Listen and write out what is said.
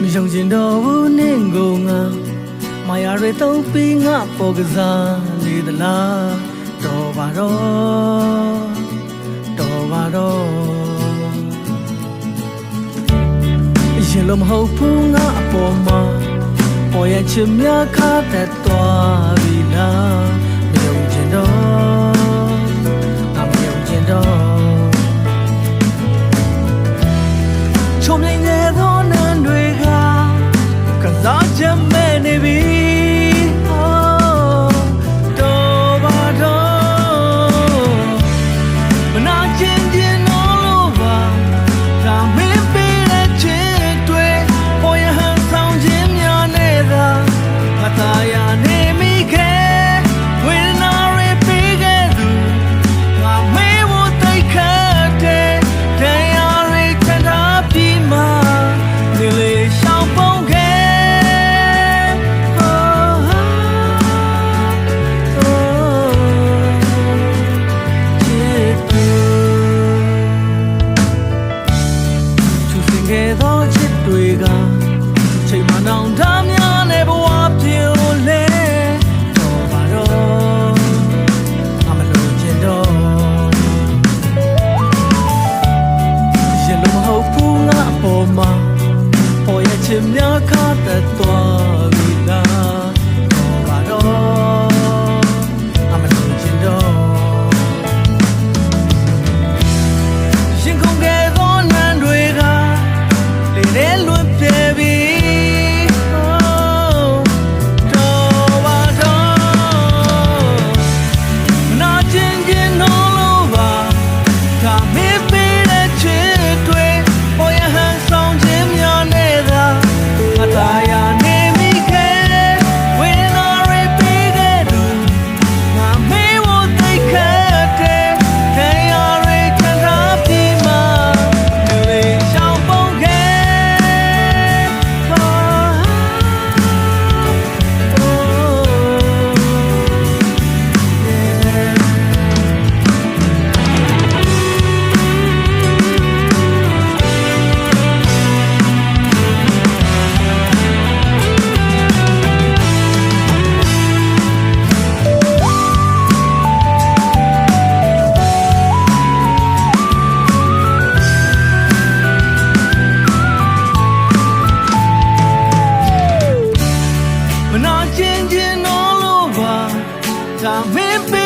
မယုံကျင်တော့ဘူးနင့်ကိုငါမာယာတွေသုံးပြီးငါပေါ်ကစားနေသလားတော်ပါတော့တော်ပါတော့ရင်လုံးမဟုတ်ဘူးငါအပေါ်မှာပေါ်ရဲ့ချစ်များခါသက်သွားပြီလားမယုံကျင်တော့ငါမယုံကျင်တော့ချုံမြင်ခဲ့သောနံတွေကက စားချက် ချင်များခါတတ်သွား I've been